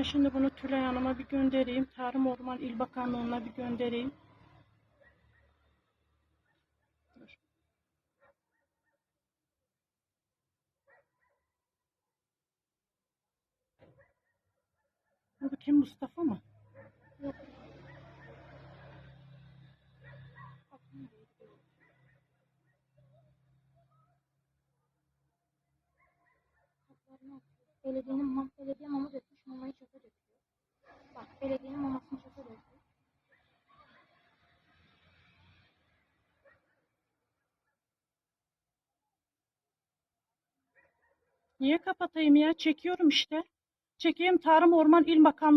Ben şimdi bunu Tülay Hanım'a bir göndereyim. Tarım Orman İl Bakanlığı'na bir göndereyim. Bu kim Mustafa mı? Yok. Belediyenin belediye mama belediyenin mamasını çöpe döküyor. Niye kapatayım ya? Çekiyorum işte. Çekeyim Tarım Orman İl Bakanlığı